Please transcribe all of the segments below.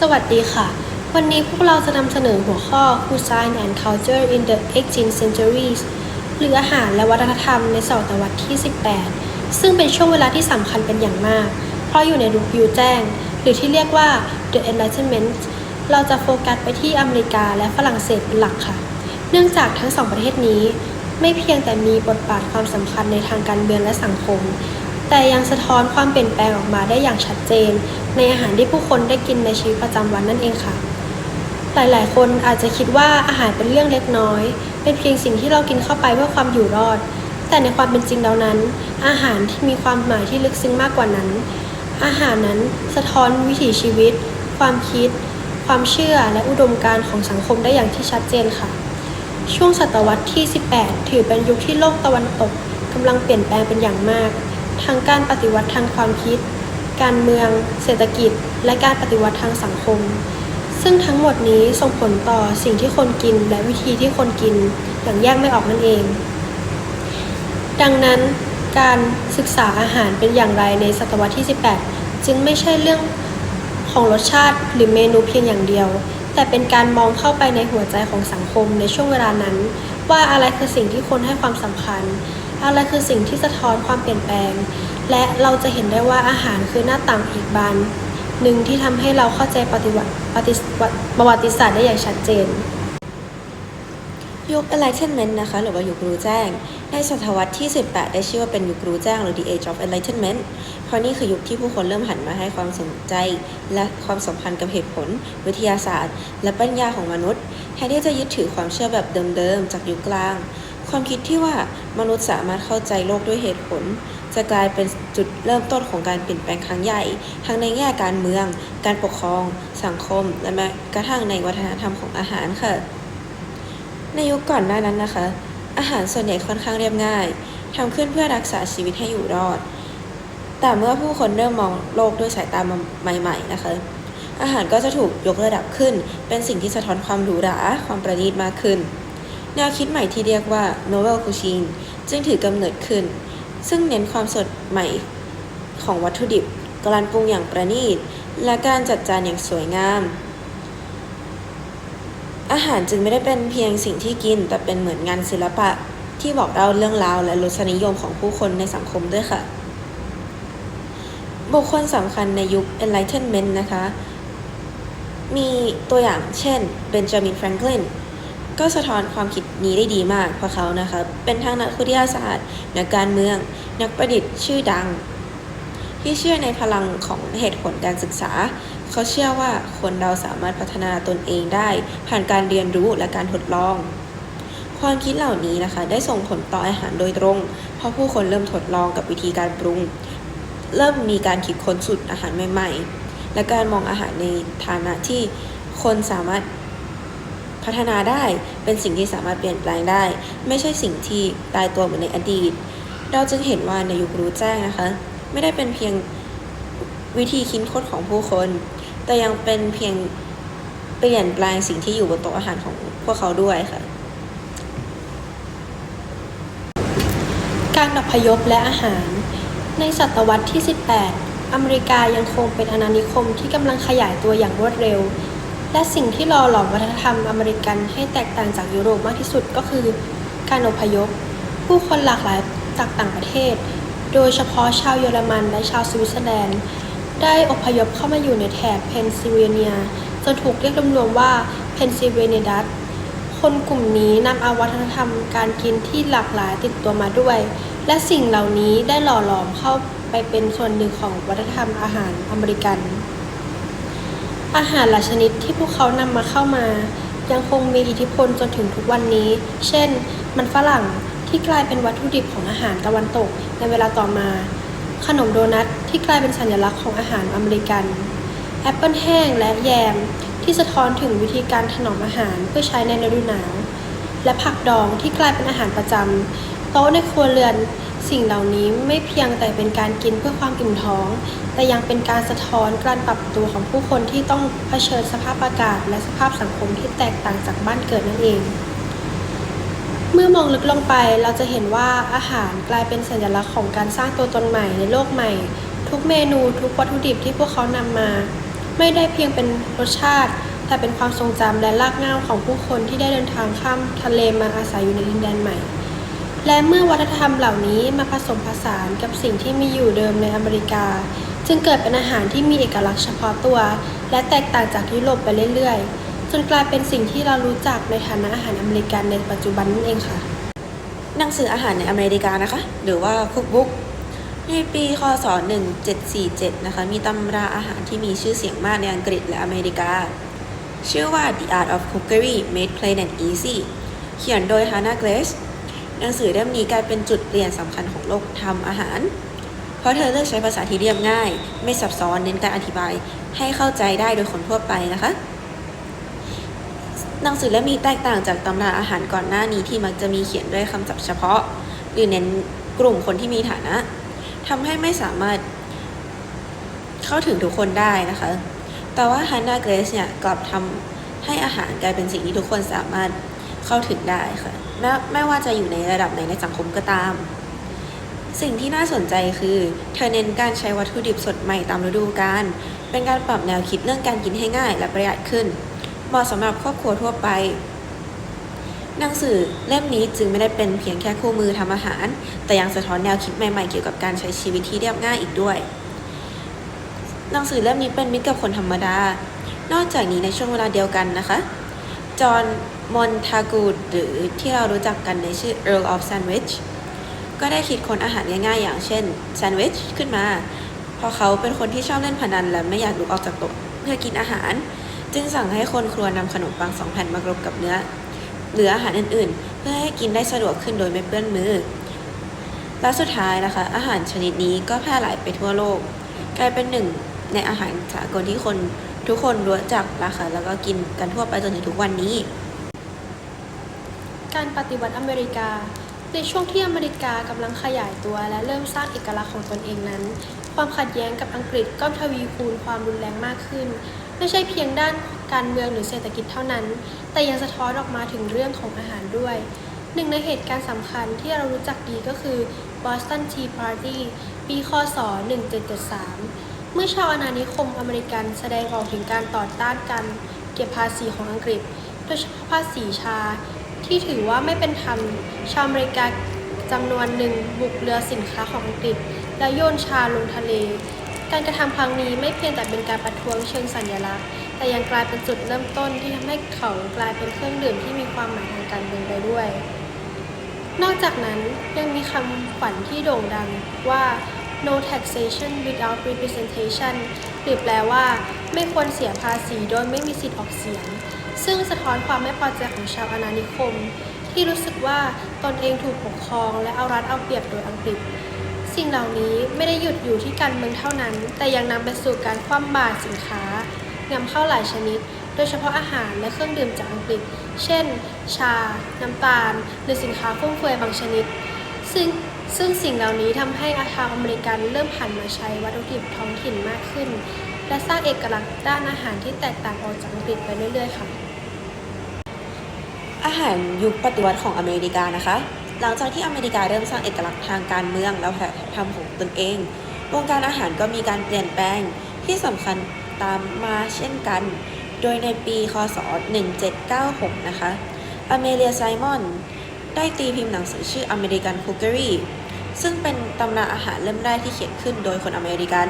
สวัสดีค่ะ วันนี้พวกเราจะนำเสนอหัวข้อ Cuisine and Culture in the 18th Centuries หรืออาหารและวัฒนธรรมในศตวรรษที่ 18 ซึ่งเป็นช่วงเวลาที่สำคัญเป็นอย่างมาก เพราะอยู่ในยุคยูแจ้ง หรือที่เรียกว่า The Enlightenment เราจะโฟกัสไปที่อเมริกาและฝรั่งเศสเป็นหลักค่ะ เนื่องจากทั้งสองประเทศนี้ ไม่เพียงแต่มีบทบาทความสำคัญในทางการเมืองและสังคม แต่ยังสะท้อนความเปลี่ยนแปลงออกมาได้อย่างชัดเจน ในอาหารที่ผู้คนได้กินในชีวิตประจำวันนั่นเองค่ะ หลายๆ คนอาจจะคิดว่าอาหารเป็นเรื่องเล็กน้อย เป็นเพียงสิ่งที่เรากินเข้าไปเพื่อความอยู่รอด แต่ในความเป็นจริงแล้วนั้น อาหารที่มีความหมายที่ลึกซึ้งมากกว่านั้น อาหารนั้นสะท้อนวิถีชีวิต ความคิด ความเชื่อและอุดมการณ์ของสังคมได้อย่างที่ชัดเจนค่ะ ช่วงศตวรรษที่ 18 ถือเป็นยุคที่โลกตะวันตกกำลังเปลี่ยนแปลงเป็นอย่างมาก ทั้งการปฏิวัติทางความคิด การเมือง เศรษฐกิจ และการปฏิวัติทางสังคม ซึ่งทั้งหมดนี้ส่งผลต่อสิ่งที่คนกินและวิธีที่คนกินอย่างแยกไม่ออกนั่นเอง ดังนั้นการศึกษาอาหารเป็นอย่างไรในศตวรรษที่ 18 จึงไม่ใช่เรื่องของรสชาติหรือเมนูเพียงอย่างเดียว แต่เป็นการมองเข้าไปในหัวใจของสังคมในช่วงเวลานั้น ว่าอะไรคือสิ่งที่คนให้ความสำคัญ อะไรคือสิ่งที่สะท้อนความเปลี่ยนแปลง และเราจะเห็นได้ว่าอาหารคือหน้าต่างอีกบานหนึ่งที่ทำให้เราเข้าใจปฏิวัติปฏิวัติประวัติศาสตร์ได้อย่างชัดเจน ยุค Enlightenment นะคะ หรือว่ายุครู้แจ้ง ในศตวรรษที่ 18 ได้ชื่อว่าเป็นยุครู้แจ้งหรือ The Age of Enlightenment เพราะนี่คือยุคที่ผู้คนเริ่มหันมาให้ความสนใจ และความสัมพันธ์กับเหตุผล วิทยาศาสตร์ และปัญญาของมนุษย์แทนที่จะยึดถือความเชื่อแบบเดิมๆ จากยุคกลาง ความคิดที่ว่ามนุษย์สามารถเข้าใจโลกด้วยเหตุผล จะกลายเป็นจุดเริ่มต้นของการเปลี่ยนแปลงครั้งใหญ่ ทั้งในแง่การเมือง การปกครอง สังคม และแม้กระทั่งในวัฒนธรรมของอาหารค่ะ ในยุคก่อนหน้านั้นนะคะ อาหารส่วนใหญ่ค่อนข้างเรียบง่ายทำขึ้นเพื่อรักษาชีวิตให้อยู่รอด แต่เมื่อผู้คนเริ่มมองโลกด้วยสายตาใหม่ๆนะคะอาหารก็จะถูกยกระดับขึ้น เป็นสิ่งที่สะท้อนความหรูหรา ความประณีตมากขึ้น แนวคิดใหม่ที่เรียกว่า novel cuisine จึงถือกำเนิดขึ้น ซึ่งเน้นความสดใหม่ของวัตถุดิบ การปรุงอย่างประณีต และการจัดจานอย่างสวยงาม อาหารจึงไม่ได้เป็นเพียงสิ่งที่กิน แต่เป็นเหมือนงานศิลปะที่บอกเล่าเรื่องราวและรสนิยมของผู้คนในสังคมด้วยค่ะ บุคคลสำคัญในยุค Enlightenment นะคะ มีตัวอย่างเช่นเบนจามินแฟรงคลิน ก็สะท้อนความคิดนี้ได้ดีมากเพราะเขานะคะเป็นทั้งนักวิทยาศาสตร์นักการเมือง นักประดิษฐ์ชื่อดัง ที่เชื่อในพลังของเหตุผลการศึกษา เขาเชื่อว่าคนเราสามารถพัฒนาตนเองได้ ผ่านการเรียนรู้และการทดลอง ความคิดเหล่านี้นะคะได้ส่งผลต่ออาหารโดยตรง เพราะผู้คนเริ่มทดลองกับวิธีการปรุง เริ่มมีการคิดค้นสูตรอาหารใหม่ ๆ และการมองอาหารในฐานะที่คนสามารถ พัฒนาได้เป็นสิ่งที่สามารถเปลี่ยนแปลงได้ ไม่ใช่สิ่งที่ตายตัวเหมือนในอดีต เราจึงเห็นว่าในยุครู้แจ้งนะคะ ไม่ได้เป็นเพียงวิธีคิดค้นของผู้คน แต่ยังเป็นเพียงเปลี่ยนแปลงสิ่งที่อยู่บนโต๊ะอาหารของพวกเขาด้วยค่ะ การอพยพและอาหาร ในศตวรรษที่ 18 อเมริกายังคงเป็นอาณานิคมที่กำลังขยายตัวอย่างรวดเร็ว และสิ่งที่หล่อหลอมวัฒนธรรมอเมริกันให้แตกต่างจากยุโรปมากที่สุดก็คือ การอพยพ ผู้คนหลากหลายจากต่างประเทศ โดยเฉพาะชาวเยอรมันและชาวสวิตเซอร์แลนด์ ได้อพยพเข้ามาอยู่ในแถบเพนซิลเวเนียจนถูกเรียกรวมๆว่าเพนซิลเวเนียดัตคนกลุ่มนี้นำเอาวัฒนธรรมการกินที่หลากหลายติดตัวมาด้วย และสิ่งเหล่านี้ได้หล่อหลอมเข้าไปเป็นส่วนหนึ่งของวัฒนธรรมอาหารอเมริกัน อาหารหลายชนิดที่พวกเขานำมาเข้ามา ยังคงมีอิทธิพลจนถึงทุกวันนี้ เช่น มันฝรั่งที่กลายเป็นวัตถุดิบของอาหารตะวันตกในเวลาต่อมา ขนมโดนัทที่กลายเป็นสัญลักษณ์ของอาหารอเมริกัน แอปเปิลแห้งและแยม ที่สะท้อนถึงวิธีการถนอมอาหารเพื่อใช้ในฤดูหนาว และผักดองที่กลายเป็นอาหารประจำโต๊ะในครัวเรือน สิ่งเหล่านี้ไม่เพียงแต่เป็นการกินเพื่อความอิ่มท้อง แต่ยังเป็นการสะท้อนการปรับตัวของผู้คนที่ต้องเผชิญสภาพอากาศ และสภาพสังคมที่แตกต่างจากบ้านเกิดนั่นเอง เมื่อมองลึกลงไปเราจะเห็นว่าอาหารกลายเป็นสัญลักษณ์ของการสร้างตัวตนใหม่ในโลกใหม่ ทุกเมนูทุกวัตถุดิบที่พวกเขานำมา ไม่ได้เพียงเป็นรสชาติ แต่เป็นความทรงจำและรากเหง้าของผู้คนที่ได้เดินทางข้ามทะเลมาอาศัยอยู่ในดินแดนใหม่ และเมื่อวัฒนธรรมเหล่านี้มาผสมผสานกับสิ่งที่มีอยู่เดิมในอเมริกา จึงเกิดเป็นอาหารที่มีเอกลักษณ์เฉพาะตัว และแตกต่างจากยุโรปไปเรื่อยๆ จนกลายเป็นสิ่งที่เรารู้จักในฐานะอาหารอเมริกันในปัจจุบันนั่นเองค่ะ หนังสืออาหารในอเมริกานะคะ หรือว่าคุกบุ๊กในปีคศ 1747 นะคะ มีตำราอาหารที่มีชื่อเสียงมากในอังกฤษและอเมริกา ชื่อว่า The Art of Cookery Made Plain and Easy เขียนโดย Hannah Glaze หนังสือเล่มนี้กลายเป็นจุดเปลี่ยนสำคัญของโลกทำอาหาร เพราะเธอเลือกใช้ภาษาที่เรียบง่าย ไม่ซับซ้อนเน้นการอธิบายให้เข้าใจได้โดยคนทั่วไปนะคะ หนังสือเล่มนี้แตกต่างจากตำราอาหารก่อนหน้านี้ที่มักจะมีเขียนด้วยคำศัพท์เฉพาะ หรือเน้นกลุ่มคนที่มีฐานะทำให้ไม่สามารถเข้าถึงทุกคนได้นะคะ แต่ว่าฮันนาเกรสเนี่ยกลับทำให้อาหารกลายเป็นสิ่งที่ทุกคนสามารถ เข้าถึงได้ค่ะแม้ไม่ว่าจะอยู่ในระดับไหนในสังคมก็ตาม สิ่งที่น่าสนใจคือเธอเน้นการใช้วัตถุดิบสดใหม่ตามฤดูกาลเป็นการปรับแนวคิดเรื่องการกินให้ง่ายและประหยัดขึ้น เหมาะสำหรับครอบครัวทั่วไปหนังสือเล่มนี้จึงไม่ได้เป็นเพียงแค่คู่มือทำอาหาร แต่ยังสะท้อนแนวคิดใหม่ๆเกี่ยวกับการใช้ชีวิตที่เรียบง่ายอีกด้วย หนังสือเล่มนี้เป็นมิตรกับคนธรรมดา นอกจากนี้ในช่วงเวลาเดียวกันนะคะ จอห์น มอนทากูดหรือที่เรารู้จักกันในชื่อ Earl of Sandwich ก็ได้คิดค้นอาหารง่ายๆ อย่างเช่นแซนด์วิชขึ้นมา เพราะเขาเป็นคนที่ชอบเล่นพนันและไม่อยากลุกออกจากโต๊ะเพื่อกินอาหาร จึงสั่งให้คนครัวนำขนมปังสองแผ่นมากรบกับเนื้อหรืออาหารอื่นๆ เพื่อให้กินได้สะดวกขึ้นโดยไม่เปื้อนมือ และสุดท้ายนะคะ อาหารชนิดนี้ก็แพร่หลายไปทั่วโลก กลายเป็นหนึ่งในอาหารสากลที่คนทุกคนรู้จักนะคะแล้วก็กินกันทั่วไปจนถึงทุกวันนี้ การปฏิวัติอเมริกา ในช่วงที่อเมริกากำลังขยายตัวและเริ่มสร้างเอกลักษณ์ของตนเองนั้น ความขัดแย้งกับอังกฤษก็ทวีคูณความรุนแรงมากขึ้น ไม่ใช่เพียงด้านการเมืองหรือเศรษฐกิจเท่านั้น แต่ยังสะท้อนออกมาถึงเรื่องของอาหารด้วย หนึ่งในเหตุการณ์สำคัญที่เรารู้จักดีก็คือ Boston Tea Party ปีคศ 1773 เมื่อชาวอาณานิคมอเมริกันแสดงออกถึงการต่อต้านการเก็บภาษีของอังกฤษ โดยเฉพาะภาษีชา ที่ถือว่าไม่เป็นธรรมชาวอเมริกาจำนวนหนึ่งบุกเรือสินค้าของอังกฤษ และโยนชาลงทะเล การกระทำครั้งนี้ไม่เพียงแต่เป็นการประท้วงเชิงสัญลักษณ์ แต่ยังกลายเป็นจุดเริ่มต้นที่ทำให้เขากลายเป็นเครื่องดื่มที่มีความหมายทางการเมืองไปด้วย นอกจากนั้นยังมีคำขวัญที่โด่งดังว่า no taxation without representation หรือแปลว่า ไม่ควรเสียภาษีโดยไม่มีสิทธิออกเสียง ซึ่งสะท้อนความไม่พอใจของชาวอาณานิคม ที่รู้สึกว่าตนเองถูกปกครองและเอารัดเอาเปรียบโดยอังกฤษ สิ่งเหล่านี้ไม่ได้หยุดอยู่ที่การเมืองเท่านั้น แต่ยังนำไปสู่การคว่ำบาตรสินค้านำเข้าหลายชนิด โดยเฉพาะอาหารและเครื่องดื่มจากอังกฤษ เช่น ชา น้ำตาล หรือสินค้าฟุ่มเฟือยบางชนิด ซึ่งซึ่งสิ่งเหล่านี้ทำให้อาชาวอเมริกันเริ่มหันมาใช้วัตถุดิบท้องถิ่นมากขึ้น และสร้างเอกลักษณ์ด้านอาหารที่แตกต่างออกจากอังกฤษไปเรื่อยๆค่ะ หารยุคปฏิวัติของอเมริกานะคะ หลังจากที่อเมริกาเริ่มสร้างเอกลักษณ์ทางการเมืองและวัฒนธรรมของตนเอง วงการอาหารก็มีการเปลี่ยนแปลงที่สำคัญตามมาเช่นกัน โดยในปีคศ 1796 นะคะ อเมเลียไซมอน ได้ตีพิมพ์หนังสือชื่อ American Cookery ซึ่งเป็นตำราอาหารเล่มแรกที่เขียนขึ้นโดยคนอเมริกัน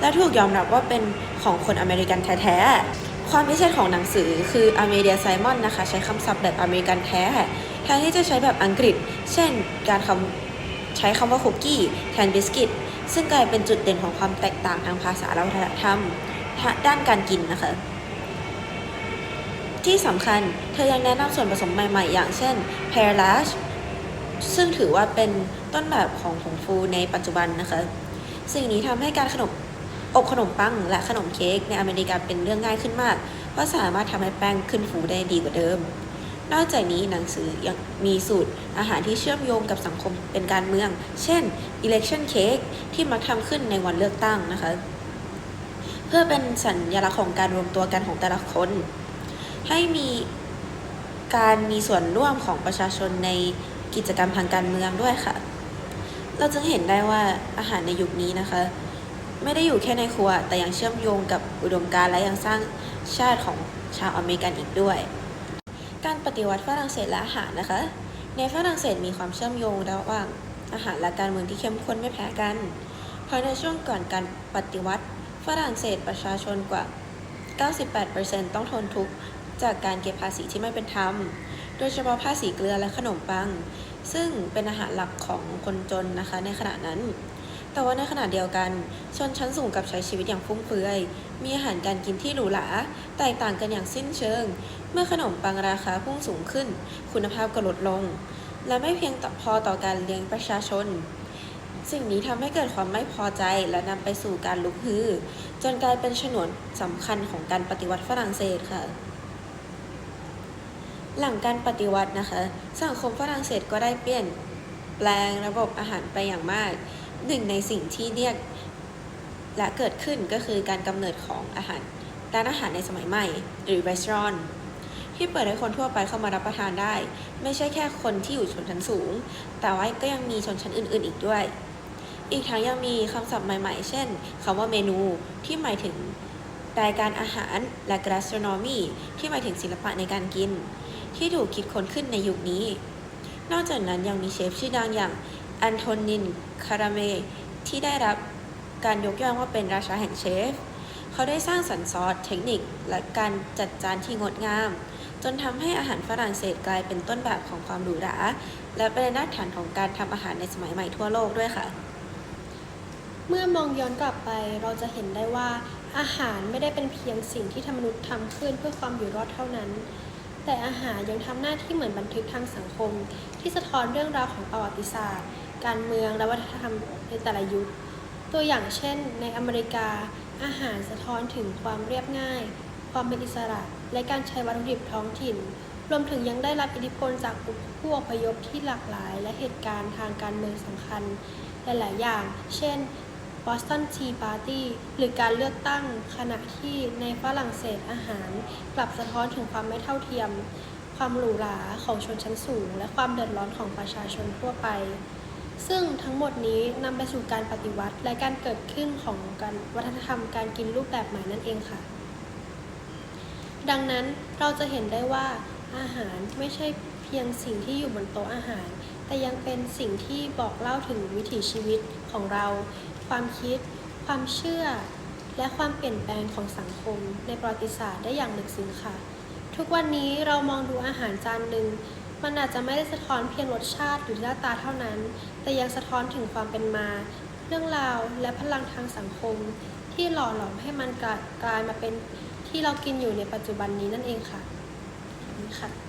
และถูกยอมรับว่าเป็นของคนอเมริกันแท้ๆ ความพิเศษของหนังสือคืออเมเดียไซมอนนะคะ ใช้คำศัพท์แบบอเมริกันแท้แทนที่จะใช้แบบอังกฤษ เช่น การคำใช้คำว่าคุกกี้แทนบิสกิต ซึ่งกลายเป็นจุดเด่นของความแตกต่างทางภาษาและวัฒนธรรม ด้านการกินนะคะ ที่สำคัญเธอยังแนะนำส่วนผสมใหม่ ๆ อย่างเช่น p e r l a s h ซึ่งถือว่าเป็นต้นแบบของผงฟูในปัจจุบันนะคะ สิ่งนี้ทำให้การขนม อบขนมปังและขนมเค้กในอเมริกาเป็นเรื่องง่ายขึ้นมาก เพราะสามารถทำให้แป้งขึ้นฟูได้ดีกว่าเดิม นอกจากนี้หนังสือยังมีสูตรอาหารที่เชื่อมโยงกับสังคมเป็นการเมือง เช่น election cake ที่มักทำขึ้นในวันเลือกตั้งนะคะ เพื่อเป็นสัญลักษณ์ของการรวมตัวกันของแต่ละคน ให้มีการมีส่วนร่วมของประชาชนในกิจกรรมทางการเมืองด้วยค่ะ เราจึงเห็นได้ว่าอาหารในยุคนี้นะคะ ไม่ได้อยู่แค่ในครัว แต่ยังเชื่อมโยงกับอุดมการณ์และยังสร้างชาติของชาวอเมริกันอีกด้วย การปฏิวัติฝรั่งเศสและอาหารนะคะ ในฝรั่งเศสมีความเชื่อมโยงระหว่างอาหารและการเมืองที่เข้มข้นไม่แพ้กันเพราะในช่วงก่อนการปฏิวัติฝรั่งเศสประชาชนกว่า 98%ต้องทนทุกข์จากการเก็บภาษีที่ไม่เป็นธรรม โดยเฉพาะภาษีเกลือและขนมปัง ซึ่งเป็นอาหารหลักของคนจนนะคะในขณะนั้น แต่ว่าในขณะเดียวกันชนชั้นสูงกับใช้ชีวิตอย่างฟุ่มเฟือย มีอาหารการกินที่หรูหราแตกต่างกันอย่างสิ้นเชิง เมื่อขนมปังราคาพุ่งสูงขึ้น คุณภาพก็ลดลง และไม่เพียงพอต่อการเลี้ยงประชาชน สิ่งนี้ทำให้เกิดความไม่พอใจและนำไปสู่การลุกฮือ จนกลายเป็นฉนวนสำคัญของการปฏิวัติฝรั่งเศสค่ะหลังการปฏิวัตินะคะ สังคมฝรั่งเศสก็ได้เปลี่ยนแปลงระบบอาหารไปอย่างมาก หนึ่งในสิ่งที่เรียกและเกิดขึ้นก็คือการกำเนิดของอาหารร้านอาหารในสมัยใหม่ หรือ restaurant ที่เปิดให้คนทั่วไปเข้ามารับประทานได้ ไม่ใช่แค่คนที่อยู่ชนชั้นสูง แต่ว่าก็ยังมีชนชั้นอื่น ๆ อีกด้วย อีกทั้งยังมีคำศัพท์ใหม่ ๆ เช่นคำว่าเมนูที่หมายถึงรายการอาหารและ gastronomy ที่หมายถึงศิลปะในการกิน ที่ถูกคิดค้นขึ้นในยุคนี้ นอกจากนั้นยังมีเชฟชื่อดังอย่าง อันโทนิน คาราเม ที่ได้รับการยกย่องว่าเป็นราชาแห่งเชฟ เขาได้สร้างสรรค์ซอสเทคนิคและการจัดจานที่งดงาม จนทำให้อาหารฝรั่งเศสกลายเป็นต้นแบบของความหรูหรา และเป็นรากฐานของการทำอาหารในสมัยใหม่ทั่วโลกด้วยค่ะ เมื่อมองย้อนกลับไปเราจะเห็นได้ว่าอาหารไม่ได้เป็นเพียงสิ่งที่มนุษย์ทำขึ้นเพื่อความอยู่รอดเท่านั้น แต่อาหารยังทำหน้าที่เหมือนบันทึกทางสังคม ที่สะท้อนเรื่องราวของประวัติศาสตร์ การเมืองและวัฒนธรรมในแต่ละยุค ตัวอย่างเช่น ในอเมริกา อาหารสะท้อนถึงความเรียบง่าย ความเป็นอิสระ และการใช้วัตถุดิบท้องถิ่น รวมถึงยังได้รับอิทธิพลจากผู้อพยพที่หลากหลาย และเหตุการณ์ทางการเมืองสำคัญหลาย ๆ อย่าง เช่น Boston Tea Party หรือการเลือกตั้ง ขณะที่ในฝรั่งเศสอาหาร กลับสะท้อนถึงความไม่เท่าเทียม ความหรูหราของชนชั้นสูง และความเดือดร้อนของประชาชนทั่วไป ซึ่งทั้งหมดนี้นำไปสู่การปฏิวัติ และการเกิดขึ้นของการวัฒนธรรมการกินรูปแบบใหม่นั่นเองค่ะ ดังนั้นเราจะเห็นได้ว่าอาหารไม่ใช่เพียงสิ่งที่อยู่บนโต๊ะอาหาร แต่ยังเป็นสิ่งที่บอกเล่าถึงวิถีชีวิตของเรา ความคิด ความเชื่อ และความเปลี่ยนแปลงของสังคม ในประวัติศาสตร์ได้อย่างลึกซึ้งค่ะ ทุกวันนี้เรามองดูอาหารจานหนึ่ง มันอาจจะไม่ได้สะท้อนเพียงรสชาติหรือหน้าตาเท่านั้น แต่ยังสะท้อนถึงความเป็นมา เรื่องราวและพลังทางสังคม ที่หล่อหลอมให้มันกลายมาเป็นที่เรากินอยู่ในปัจจุบันนี้นั่นเองค่ะนี่ค่ะ